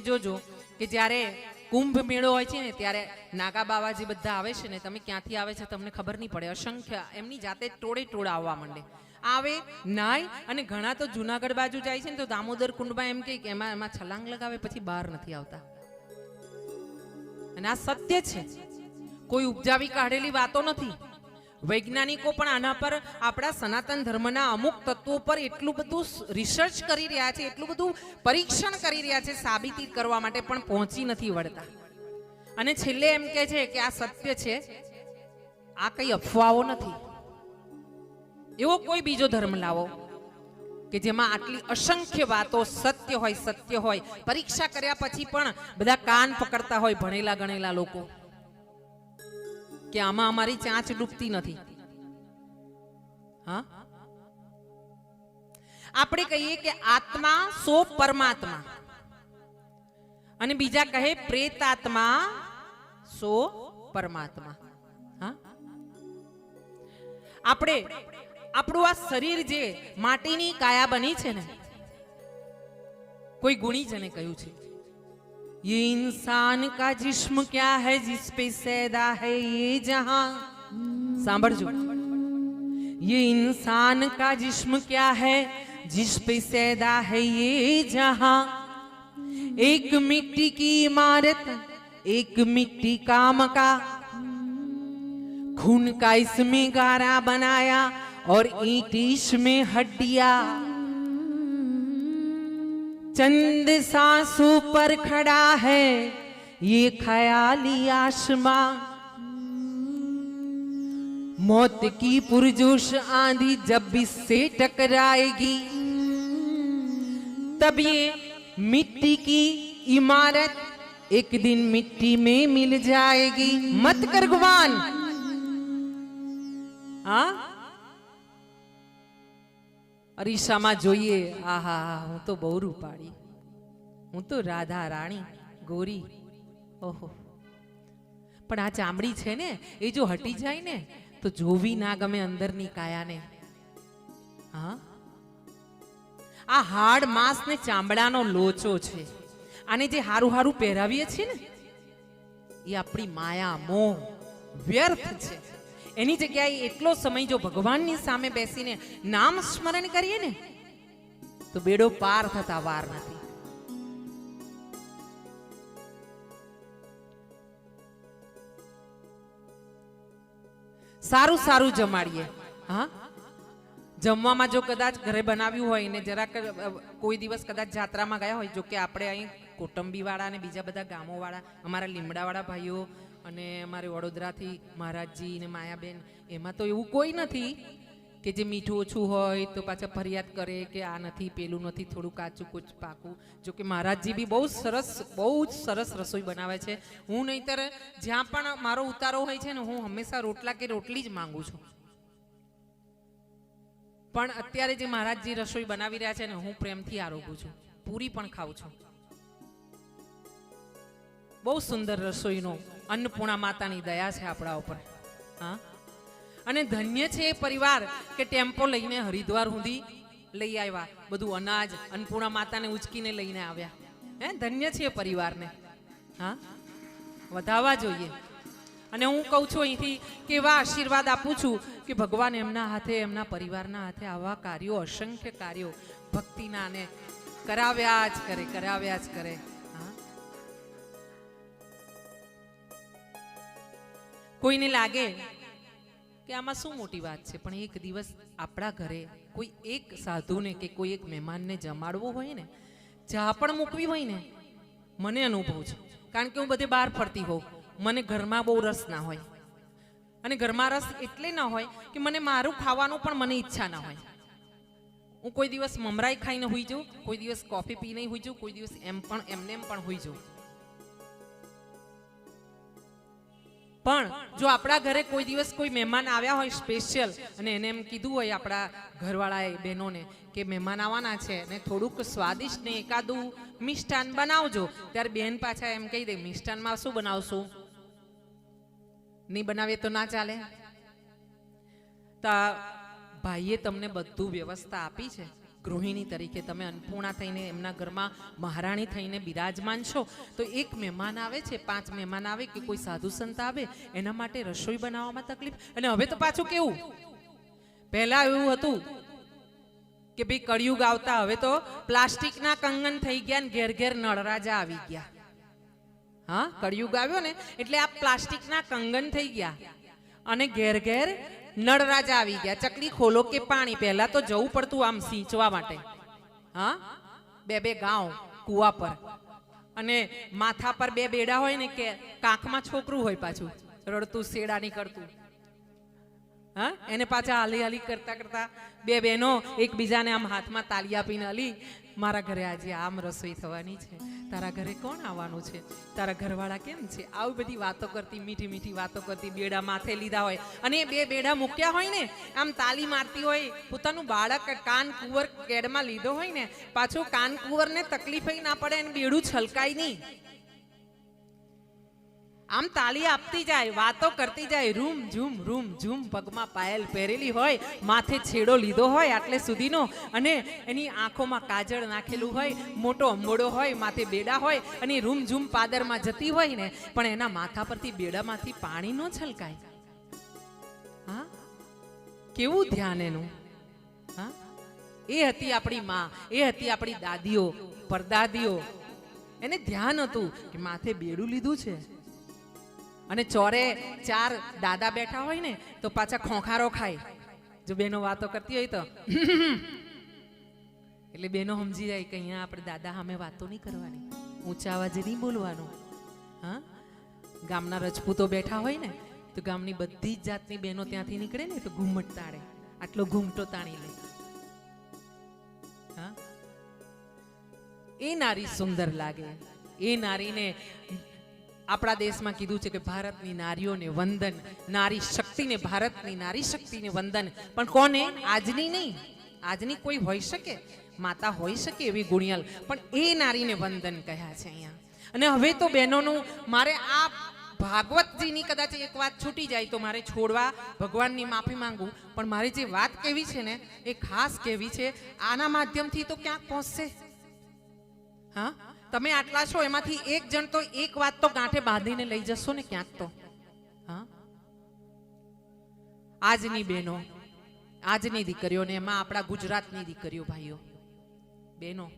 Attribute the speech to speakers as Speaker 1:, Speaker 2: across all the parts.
Speaker 1: જોજો કે જ્યારે કુંભ મેળો હોય છે ને, ત્યારે નાગા બાવાજી બધા આવે છે ને, તમે ક્યાંથી આવે છે તમને ખબર નહીં પડે. અસંખ્ય એમની જાતે ટોળે ટોળા આવવા માંડે. આવે, નાય અને ઘણા તો જુનાગઢ બાજુ જાય છે ને, તો દામોદર કુંડમાં એમ કે એમાં એમાં છલાંગ લગાવે, પછી બહાર નથી આવતા. અને આ સત્ય છે. કોઈ ઉપજાવી કાઢેલી વાતો નથી. વૈજ્ઞાનિકો પણ આના પર આપણા સનાતન ધર્મના અમુક તત્વો પર એટલું બધું રિસર્ચ કરી રહ્યા છે, એટલું બધું પરીક્ષણ કરી રહ્યા છે સાબિતી કરવા માટે પણ પહોંચી નથી વળતા. અને છેલ્લે એમ કહે છે કે આ સત્ય છે, આ કઈ અફવાઓ નથી. એવો કોઈ બીજો ધર્મ લાવો કે જેમાં આટલી અસંખ્ય વાતો સત્ય હોય સત્ય હોય, પરીક્ષા કર્યા પછી પણ બધા કાન પકડતા હોય ભણેલા ગણેલા લોકો. કે આમાં અમારી ચાંચ ડૂબતી નથી. હા? આપણે કહીએ કે આત્મા સો પરમાત્મા. અને બીજા કહે પ્રેતાત્મા સો પરમાત્મા. હા? આપણે આપણું આ શરીર જે માટીની કાયા બની છે ને, કોઈ ગુણીજને કહ્યું છે. ये इंसान का जिस्म क्या है जिस पे सैदा है ये जहाँ? सांभळજો ये इंसान का जिस्म क्या है जिस पे सैदा है ये जहाँ? एक मिट्टी की इमारत, एक मिट्टी का मका। खून का इसमें गारा बनाया और ईंट इसमें हड्डियाँ। चंद सांसों पर खड़ा है, ये ख्याली आसमां। मौत की पुरजोश आंधी जब इससे टकराएगी, तब ये मिट्टी की इमारत एक दिन मिट्टी में मिल जाएगी। मत कर गुमान। હા અરીસામાં જોઈએ. આહા, હું તો બહુ રૂપાળી. હું તો રાધા રાણી, ગોરી. ઓહો. પણ આ ચામડી છે ને, એ જો હટી જાય ને, તો જોવી ના ગમે અંદરની કાયાને. હા? આ હાડ માંસ ને ચામડાનો લોચો છે. આને જે હારું હારું પહેરાવીએ છીએ ને, એ આપણી માયા, મોહ, વ્યર્થ છે. એની જગ્યાએ એટલો સમય જો ભગવાનની સામે બેસીને નામ સ્મરણ કરીએ ને, તો બેડો પાર થતા વાર નથી. સારું સારું જમાડીએ. હા? જમવામાં જો કદાચ ઘરે બનાવ્યું હોય ને જરાક કોઈ દિવસ કદાચ જાત્રામાં ગયા હોય જો કે આપણે અહીં કુટુંબીવાળા અને બીજા બધા ગામોવાળા, અમારા લીમડાવાળા ભાઈઓ અને અમારે વડોદરાથી મહારાજજી ને માયાબેન, એમાં તો એવું કોઈ નથી કે જે મીઠું ઓછું હોય તો પાછા ફરિયાદ કરે કે આ નથી, પેલું નથી થોડું કાચું કુચ પાકું. જો કે મહારાજજી બી બહુ સરસ, બહુ જ સરસ રસોઈ બનાવે છે. હું નહીતર જ્યાં પણ મારો ઉતારો હોય છે ને, હું હંમેશા રોટલા કે રોટલી જ માંગુ છું. પણ અત્યારે જે મહારાજજી રસોઈ બનાવી રહ્યા છે ને, હું પ્રેમથી આરોગું છું. પૂરી પણ ખાઉં છું. બહુ સુંદર રસોઈનો અન્નપૂર્ણા માતાની દયા છે આપણા ઉપર. હા? અને ધન્ય છે એ પરિવાર કે ટેમ્પો લઈને હરિદ્વાર સુધી લઈ આવ્યા. બધું અનાજ, અન્નપૂર્ણા માતાને ઉચકીને લઈને આવ્યા. હે? ધન્ય છે એ પરિવારને. હા? વધાવવા જોઈએ. અને હું કહું છું અહીંથી કે એવા આશીર્વાદ આપું છું કે ભગવાન એમના હાથે, એમના પરિવારના હાથે આવા કાર્યો, અસંખ્ય કાર્યો ભક્તિના ને કરાવ્યા જ કરે, કરાવ્યા જ કરે. કોઈને લાગે કે આમાં શું મોટી વાત છે? પણ એક દિવસ આપણા ઘરે કોઈ એક સાધુને કે કોઈ એક મહેમાનને જમાડવો હોય ને, ચા પણ મૂકવી હોય ને, મને અનુભવ છે. કારણ કે હું બધે બહાર ફરતી હોઉં. મને ઘરમાં બહુ રસ ના હોય. અને ઘરમાં રસ એટલે ના હોય કે મને મારું ખાવાનું પણ મને ઈચ્છા ના હોય. હું કોઈ દિવસ મમરાઈ ખાઈને હોઈ જાઉં, કોઈ દિવસ કોફી પીને હોઈ જાઉં, કોઈ દિવસ એમ પણ, એમને એમ પણ હોઈ જાઉં. પણ જો આપણા ઘરે કોઈ દિવસ કોઈ મહેમાન આવ્યા હોય સ્પેશિયલ અને એને એમ કીધું હોય આપણા ઘરવાળાએ, બહેનોને, કે મહેમાન આવવાના છે ને થોડુંક સ્વાદિષ્ટ ને એકાદું મિષ્ટાન બનાવજો. ત્યારે બેન પાછા એમ કહી દે, મિષ્ટાનમાં શું બનાવશું? નહીં બનાવીએ તો ના ચાલે. તો ભાઈએ તમને બધું વ્યવસ્થા આપી છે. ગૃહિણી તરીકે તમે અન્નપૂર્ણા થઈને એમના ઘરમાં મહારાણી થઈને બિરાજમાન છો, તો એક મહેમાન આવે છે, પાંચ મહેમાન આવે કે કોઈ સાધુ સંત આવે, એના માટે રસોઈ બનાવવામાં તકલીફ. અને હવે તો પાછું કેવું? પહેલા એવું હતું કે ભાઈ કળિયુગ આવતા, હવે તો પ્લાસ્ટિકના કંગન થઈ ગયા ને ઘેર ઘેર નળરાજા આવી ગયા. હા, કળિયુગ આવ્યો ને, એટલે આ પ્લાસ્ટિકના કંગન થઈ ગયા. અને ઘેર ઘેર નળરાજા આવી ગયા. ચકલી ખોલો કે પાણી? પહેલા તો જવું પડતું આમ સિંચવા માટે. હા? બે બે ગાંવ, કુવા પર. અને માથા પર બે બેડા હોય ને કે કાંખમાં છોકરું હોય પાછું. રડતું, શેડા નીકળતું. હા? એને પાછા હાલી હાલી કરતા કરતા બે બહેનો એકબીજાને આમ હાથમાં તાલી આપીને હલી. મારા ઘરે આજે આમ રસોઈ થવાની છે. તારા ઘરે કોણ આવવાનું છે? તારા ઘરવાળા કેમ છે? આવી બધી વાતો કરતી, મીઠી મીઠી વાતો કરતી, બેડા માથે લીધા હોય. અને બે બેડા મૂક્યા હોય ને, આમ તાલી મારતી હોય, પોતાનું બાળક કાન કુંવર કેડમાં લીધો હોય ને, પાછું કાન કુંવરને તકલીફ ના પડે અને બેડું છલકાય નહીં. આમ તાલી આપતી જાય, વાતો કરતી જાય, રૂમ, ઝૂમ રૂમ, ઝૂમ, પગમાં પાયલ પહેરેલી હોય, માથે છેડો લીધો હોય આટલે સુધીનો, અને એની આંખોમાં કાજળ નાખેલું હોય, મોટો અંબોડો હોય, માથે બેડા હોય, અને રૂમ, ઝૂમ પાદરમાં જતી હોય ને, પણ એના માથા પરથી બેડામાંથી પાણી ન છલકાય. હા? કેવું ધ્યાન એનું? હા? એ હતી આપણી માં, એ હતી આપણી દાદીઓ, પરદાદીઓ. એને ધ્યાન હતું કે માથે બેડું લીધું છે. અને ચોરે ચાર દાદા બેઠા હોય ને, તો પાછા ખોખારો ખાય. જો બેનો વાતો કરતી હોય તો. એટલે બેનો સમજી જાય કે અહીંયા આપણે દાદા સામે વાતો નહીં કરવાની. ઊંચા અવાજે નહીં બોલવાનું. હા? ગામના રજપૂતો બેઠા હોય ને, તો ગામની બધી જ જાતની બહેનો ત્યાંથી નીકળે ને, તો ઘૂમટ તાળે આટલો ઘૂમટો તાણી લે. હા? એ નારી સુંદર લાગે. એ નારીને આપણા દેશમાં કીધું છે કે ભારતની નારીઓને વંદન, નારી શક્તિને ભારતની નારી શક્તિને વંદન. પણ કોને? આજની નહીં. આજની કોઈ હોઈ શકે? માતા હોઈ શકે એવી ગુણિયલ. પણ એ નારીને વંદન કહ્યા છે અહીંયા. અને હવે તો બહેનોનું, મારે આ ભાગવતજીની કદાચ એક વાત છૂટી જાય તો મારે છોડવા, ભગવાનની માફી માંગુ. પણ મારે જે વાત કહેવી છે ને, એ ખાસ કહેવી છે, આના માધ્યમથી તો ક્યાંક પહોંચશે. હા? તમે આટલા છો, એમાંથી એક જણ તો એક વાત તો ગાંઠે બાંધીને લઈ જશો ને ક્યાંક તો. હા? આજની બહેનો, આજની દીકરીઓને એમાં આપણા ગુજરાતની દીકરીઓ ભાઈઓ. બહેનો,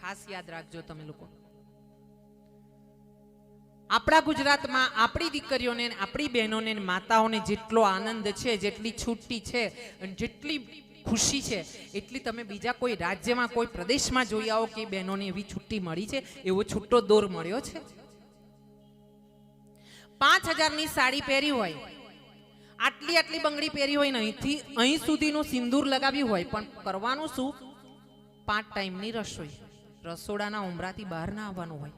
Speaker 1: ખાસ યાદ રાખજો તમે લોકો. આપણા ગુજરાતમાં આપણી દીકરીઓને, આપણી બહેનોને માતાઓને જેટલો આનંદ છે, જેટલી છૂટી છે જેટલી ખુશી છે. એટલી તમે બીજા કોઈ રાજ્યમાં, કોઈ પ્રદેશમાં જોઈ આવો કે બહેનોને એવી છુટ્ટી મળી છે, એવો છૂટો દોર મળ્યો છે? પાંચ હજારની સાડી પહેરી હોય. આટલી આટલી બંગડી પહેરી હોય ને અહીંથી, અહીં સુધીનું સિંદૂર લગાવ્યું હોય, પણ કરવાનું શું? પાંચ ટાઈમની રસોઈ રસોડાના ઉમરાથી બહાર ના આવવાનું હોય.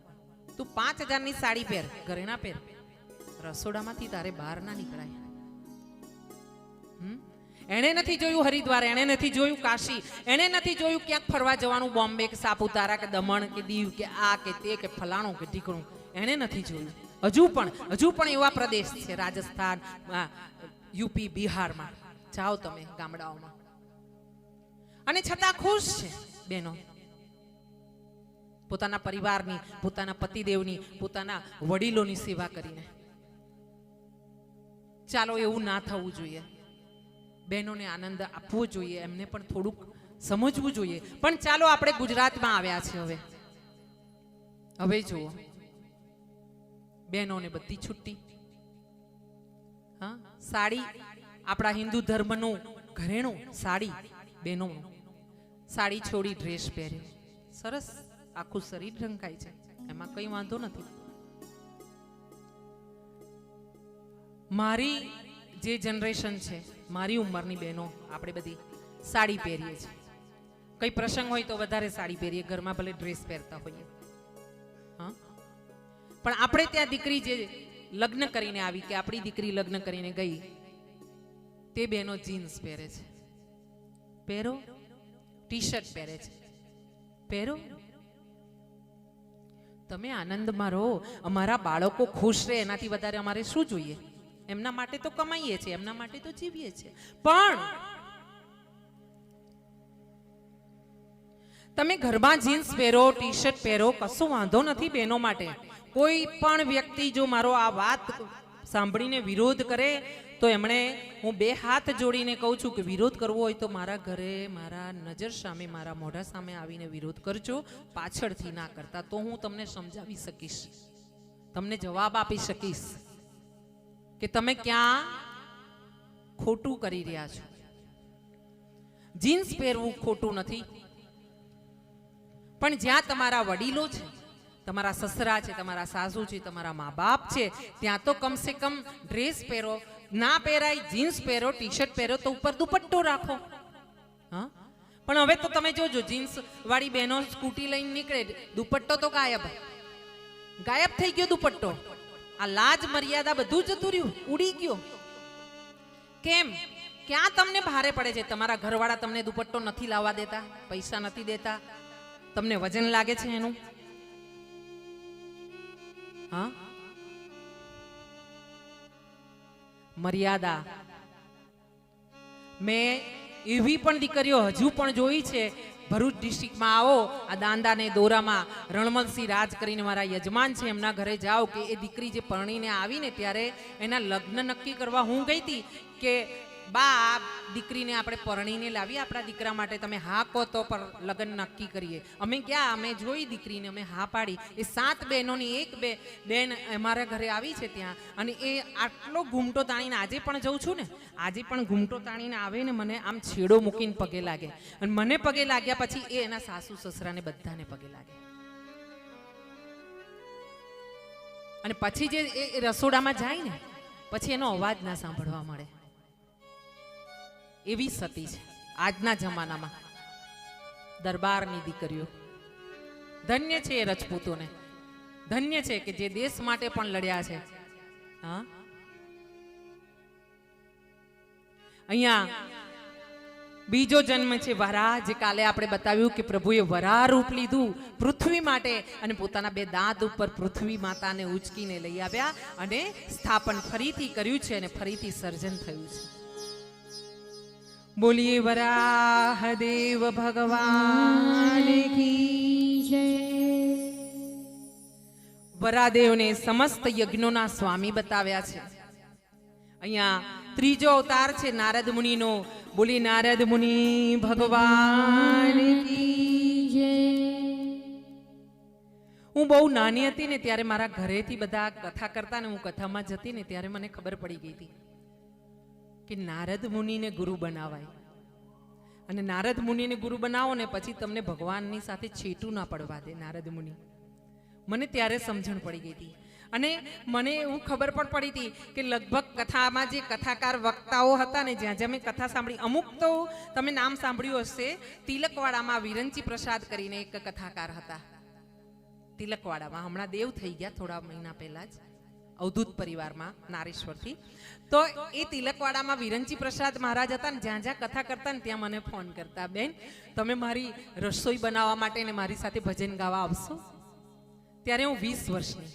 Speaker 1: તું પાંચ હજારની સાડી પહેર ઘરેણા પહેર. રસોડામાંથી તારે બહાર ના નીકળાય. હમ? એણે નથી જોયું હરિદ્વાર, એણે નથી જોયું કાશી, એણે નથી જોયું ક્યાંક ફરવા જવાનું, બોમ્બે કે સાપુતારા કે દમણ કે દીવ કે આ કે તે કે ફલાણું કે ઢીકણું. એણે નથી જોયું. હજુ પણ હજુ પણ એવા પ્રદેશ છે, રાજસ્થાન યુપી, બિહારમાં. જાઓ તમે ગામડાઓમાં. અને છતાં ખુશ છે, બેનો. પોતાના પરિવારની, પોતાના પતિદેવની, પોતાના વડીલોની સેવા કરીને. ચાલો એવું ના થવું જોઈએ. બહેનોને આનંદ આપવો જોઈએ, એમને પણ થોડુંક સમજવું જોઈએ. પણ ચાલો આપણે ગુજરાતમાં આવ્યા છે હવે. હવે જુઓ. બહેનોને બધી છુટ્ટી. હા, સાડી, આપણા હિન્દુ ધર્મનું ઘરેણું સાડી બહેનો સાડી છોડી ડ્રેસ પહેરે. સરસ, આખું શરીર ઢંકાય છે. એમાં કંઈ વાંધો નથી. મારી જે જનરેશન છે મારી ઉંમરની બહેનો, આપણે બધી સાડી પહેરીએ છીએ. કઈ પ્રસંગ હોય તો વધારે સાડી પહેરીએ, ઘરમાં ભલે ડ્રેસ પહેરતા હોઈએ. હા? પણ આપણે ત્યાં દીકરી જે લગ્ન કરીને આવી કે આપણી દીકરી લગ્ન કરીને ગઈ, તે બહેનો જીન્સ પહેરે છે. પહેરો? ટી શર્ટ પહેરે છે. પહેરો? તમે આનંદમાં રહો. અમારા બાળકો ખુશ રહે, એનાથી વધારે અમારે શું જોઈએ? એમના માટે તો કમાઈએ છીએ, એમના માટે તો જીવીએ છીએ. પણ તમે ઘરમાં જીન્સ પહેરો ટી શર્ટ પહેરો, કશો વાંધો નથી બહેનો માટે. કોઈ પણ વ્યક્તિ જો મારો આ વાત સાંભળીને વિરોધ કરે, તો એમણે હું બે હાથ જોડીને કહું છું કે વિરોધ કરવો હોય તો મારા ઘરે મારા નજર સામે, મારા મોઢા સામે આવીને વિરોધ કરજો. પાછળથી ના કરતા તો હું તમને સમજાવી શકીશ. તમને જવાબ આપી શકીશ. કે તમે ક્યાં ખોટું કરી રહ્યા છો? જીન્સ પહેરવું ખોટું નથી. પણ જ્યાં તમારા વડીલો છે, તમારા સસરા છે, તમારા સાસુ છે, તમારા મા બાપ છે, ત્યાં તો કમસે કમ ડ્રેસ પહેરો, ના પહેરાય, જીન્સ પહેરો ટી શર્ટ પહેરો, તો ઉપર દુપટ્ટો રાખો. હા? પણ હવે તો તમે જોજો જીન્સ વાળી બહેનો સ્કૂટી લઈને નીકળે, દુપટ્ટો તો ગાયબ. ગાયબ થઈ ગયો દુપટ્ટો. આ લાજ મર્યાદા બધું જતું રહ્યું. ઉડી ગયો. કેમ? ક્યાં તમને ભારે પડે છે? તમારા ઘરવાળા તમને દુપટ્ટો નથી લાવવા દેતા, પૈસા નથી દેતા. તમને વજન લાગે છે એનું? હા? મર્યાદા. મેં એવી પણ દીકરીઓ હજુ પણ જોઈ છે ભરૂચ ડિસ્ટ્રિક્ટમાં આવો. આ દાંદાને દોરામાં રણમલસિંહ રાજ કરીને મારા યજમાન છે. એમના ઘરે જાઓ કે એ દીકરી જે પરણીને આવીને ત્યારે એના લગ્ન નક્કી કરવા હું ગઈ હતી કે બા આ દીકરીને આપણે પરણીને લાવીએ, આપણા દીકરા માટે તમે હા કહો તો પર લગ્ન નક્કી કરીએ. અમે ક્યાં? અમે જોઈ દીકરીને, અમે હા પાડી. એ સાત બહેનોની એક બે, બેન અમારા ઘરે આવી છે ત્યાં અને એ આટલો ઘૂમટો તાણીને આજે પણ જઉં છું ને? આજે પણ ઘૂમટો તાણીને આવે ને મને આમ છેડો મૂકીને પગે લાગે. અને મને પગે લાગ્યા પછી એ એના સાસુ સસરાને બધાને પગે લાગે. અને પછી જે એ રસોડામાં જાય ને, પછી એનો અવાજ ના સાંભળવા મળે. એવી સતી છે આજના જમાનામાં. દરબારની દીકરીઓ, ધન્ય છે એ રજપૂતોને. ધન્ય છે કે જે દેશ માટે પણ લડ્યા છે. અહીંયા બીજો જન્મ છે વરાહ જે કાલે આપણે બતાવ્યું કે પ્રભુએ વરાહ રૂપ લીધું પૃથ્વી માટે અને પોતાના બે દાંત ઉપર પૃથ્વી માતાને ઉચકીને લઈ આવ્યા અને સ્થાપન ફરીથી કર્યું છે અને ફરીથી સર્જન થયું છે. બોલીએ, વરાહ દેવ ભગવાન વરાદેવને સમસ્ત યજ્ઞોના સ્વામી બતાવ્યા છે. અહીંયા ત્રીજો અવતાર છે નારદ મુનિનો. બોલી, નારદ મુનિ, ભગવાન હું બહુ નાની હતી ને ત્યારે મારા ઘરેથી બધા કથા કરતા ને હું કથામાં જતી ને ત્યારે મને ખબર પડી ગઈ હતી. કે નારદ મુનિને ગુરુ બનાવાય. અને નારદ મુનિને ગુરુ બનાવો ને પછી તમને ભગવાનની સાથે છેટું ના પડવા દે નારદ મુનિ. મને ત્યારે સમજણ પડી ગઈ હતી. અને મને એવું ખબર પણ પડી હતી કે લગભગ કથામાં જે કથાકાર વક્તાઓ હતા ને જ્યાં જ્યાં મેં કથા સાંભળી, અમુક તો તમે નામ સાંભળ્યું હશે, તિલકવાડામાં વિરંચી પ્રસાદ કરીને એક કથાકાર હતા. તિલકવાડામાં, હમણાં દેવ થઈ ગયા થોડા મહિના પહેલા જ. અવધૂત પરિવારમાં નારેશ્વરથી. તો એ તિલકવાડામાં વિરંચી પ્રસાદ મહારાજ હતા ને, જ્યાં જ્યાં કથા કરતા ને, ત્યાં મને ફોન કરતા, બેન, તમે મારી રસોઈ બનાવવા માટે ને મારી સાથે ભજન ગાવા આવશો? ત્યારે હું વીસ વર્ષની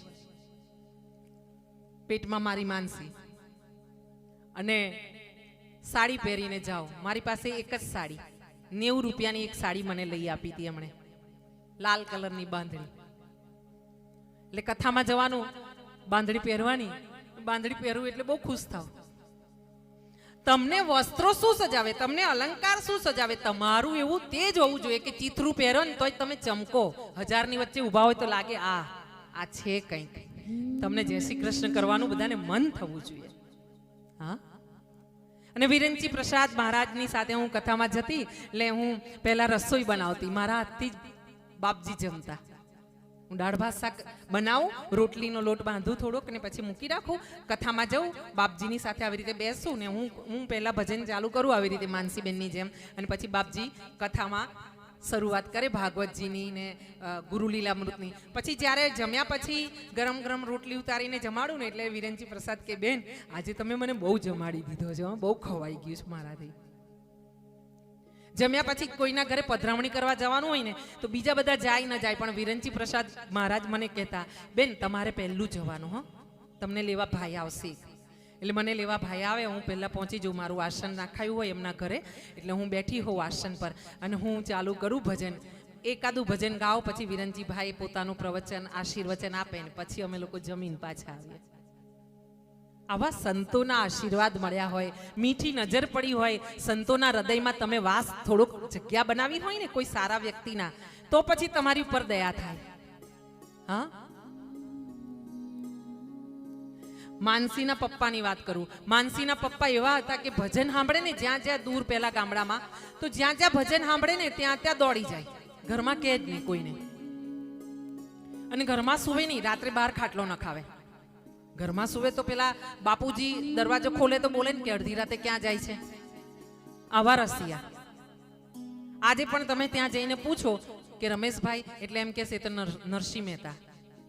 Speaker 1: પેટમાં મારી માનસી અને સાડી પહેરીને જાઓ મારી પાસે એક જ સાડી, નેવું રૂપિયાની એક સાડી મને લઈ આપી હતી એમણે, લાલ કલરની બાંધણી. એટલે કથામાં જવાનું બાંધણી પહેરવાની. બાંધણી પહેરવું એટલે બહુ ખુશ થાવ. તમને વસ્ત્રો શું સજાવે? તમને અલંકાર શું સજાવે? તમારું એવું તે જ હોવું જોઈએ કે ચિત્રું પહેરો ને તોય તમે ચમકો. હજારની વચ્ચે ઊભા હોય તો લાગે, આ આ છે કંઈક. તમને જય શ્રી કૃષ્ણ કરવાનું બધાને મન થવું જોઈએ. હા? અને વિરેનજી પ્રસાદ મહારાજની સાથે હું કથામાં જતી, એટલે હું પહેલા રસોઈ બનાવતી. મારા હાથથી જ બાપજી જમતા. હું દાળ ભાત, શાક બનાવું, રોટલીનો લોટ બાંધું થોડોક ને પછી મૂકી રાખું. કથામાં જઉં, બાપજીની સાથે આવી રીતે બેસું ને હું હું પહેલાં ભજન ચાલુ કરું આવી રીતે માનસીબેનની જેમ. અને પછી બાપજી કથામાં શરૂઆત કરે ભાગવતજીની ને ગુરુલીલામૃતની પછી જ્યારે જમ્યા પછી ગરમ ગરમ રોટલી ઉતારીને જમાડું ને એટલે વિરેનજી પ્રસાદ કે, બેન, આજે તમે મને બહુ જમાડી દીધો છે બહુ ખવાઈ ગયું છે મારાથી. જમ્યા પછી કોઈના ઘરે પધરામણી કરવા જવાનું હોય ને, તો બીજા બધા જાય ન જાય. પણ વિરંચી પ્રસાદ મહારાજ મને કહેતા, બેન, તમારે પહેલું જવાનું હો. તમને લેવા ભાઈ આવશે. એટલે મને લેવા ભાઈ આવે, હું પહેલાં પહોંચી જાઉં. મારું આસન નાખાયું હોય એમના ઘરે, એટલે હું બેઠી હોઉં આસન પર. અને હું ચાલુ કરું ભજન. એકાદું ભજન ગાઓ, પછી વિરંજીભાઈ પોતાનું પ્રવચન, આશીર્વચન આપે ને, પછી અમે લોકો જમીન પાછા આવીએ. આવા સંતોના આશીર્વાદ મળ્યા હોય, મીઠી નજર પડી હોય, સંતોના હૃદયમાં તમે વાસ થોડુંક જગ્યા બનાવી હોય ને કોઈ સારા વ્યક્તિના, તો પછી તમારી ઉપર દયા થાય. હા? માનસીના પપ્પાની વાત કરું. માનસીના પપ્પા એવા હતા કે ભજન સાંભળે ને જ્યાં જ્યાં દૂર પેલા ગામડામાં, તો જ્યાં જ્યાં ભજન સાંભળે ને ત્યાં ત્યાં દોડી જાય. ઘરમાં કે જ નહીં કોઈને. અને ઘરમાં સુવે નહીં, રાત્રે બહાર ખાટલો ન ખાવે ઘરમાં સુવે તો પેલા બાપુજી દરવાજો ખોલે તો બોલે ને કે અડધી રાતે ક્યાં જાય છે? આવા રસિયા. આજે પણ તમે ત્યાં જઈને પૂછો કે રમેશભાઈ, એટલે એમ કહેશે તો નર- નરસિંહ મહેતા.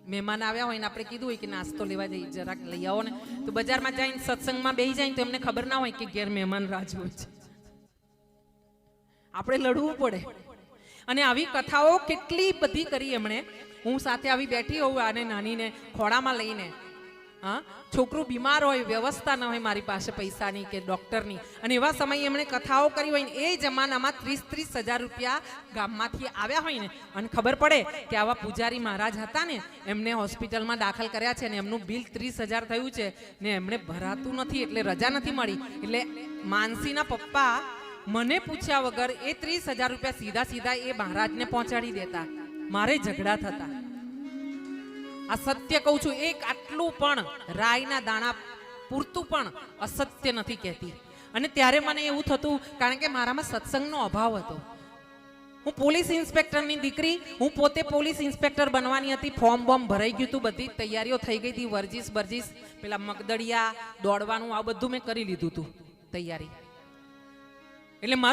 Speaker 1: મહેમાન આવ્યા હોય ને આપણે કીધું હોય કે નાસ્તો લેવા જઈ, જરાક લઈ આવો ને. તો બજારમાં જઈને સત્સંગમાં બેસી જાય તો એમને ખબર ના હોય કે ઘેર મહેમાન રાજ હોય છે. આપણે લડવું પડે. અને આવી કથાઓ કેટલી બધી કરી એમણે. હું સાથે આવી બેઠી હોઉં આને, નાનીને, ખોળામાં લઈને. હા? છોકરું બીમાર હોય, વ્યવસ્થા ન હોય મારી પાસે પૈસાની કે ડૉક્ટરની. અને એવા સમયે એમણે કથાઓ કરી હોય ને, એ જમાનામાં ત્રીસ ત્રીસ હજાર રૂપિયા ગામમાંથી આવ્યા હોય ને, અને ખબર પડે કે આવા પૂજારી મહારાજ હતા ને, એમને હોસ્પિટલમાં દાખલ કર્યા છે ને, એમનું બિલ ત્રીસ હજાર થયું છે ને, એમણે ભરાતું નથી, એટલે રજા નથી મળી. એટલે માનસીના પપ્પા મને પૂછ્યા વગર એ ત્રીસ હજાર રૂપિયા સીધા સીધા એ મહારાજને પહોંચાડી દેતા. મારે ઝઘડા થતા. આ સત્ય કહું છું, એક આટલું પણ રાયના દાણા પૂરતું પણ અસત્ય નથી કહેતી. અને ત્યારે મને એવું થતું, કારણ કે મારામાં સત્સંગનો અભાવ હતો. હું પોલીસ ઇન્સ્પેક્ટરની દીકરી, હું પોતે પોલીસ ઇન્સ્પેક્ટર બનવાની હતી, ફોર્મ બોર્મ ભરાઈ ગયું હતું, બધી તૈયારીઓ થઈ ગઈ હતી, વર્જીસ બર્જીસ, પેલા મગદડિયા દોડવાનું, આ બધું મેં કરી લીધું હતું, તૈયારી. એટલે મારું